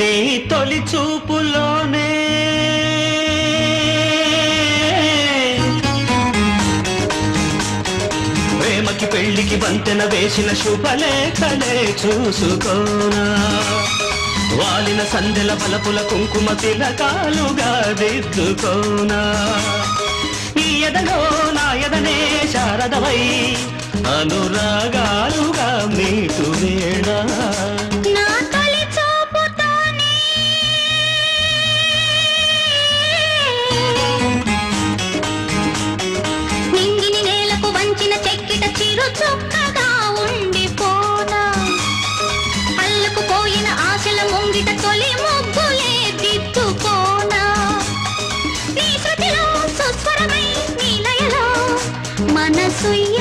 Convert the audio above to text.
నీ తొలి చూపులోనే. ప్రేమకి పెళ్ళికి వంతెన వేసిన శుభలేఖలే చూసుకోనా. వాలిన సందెల పలపుల కుంకుమ తిలకాలుగా దిద్దుకోనా. నీ ఎదలో నా ఎదనే శారదవై అనురాగాలుగా 岁月。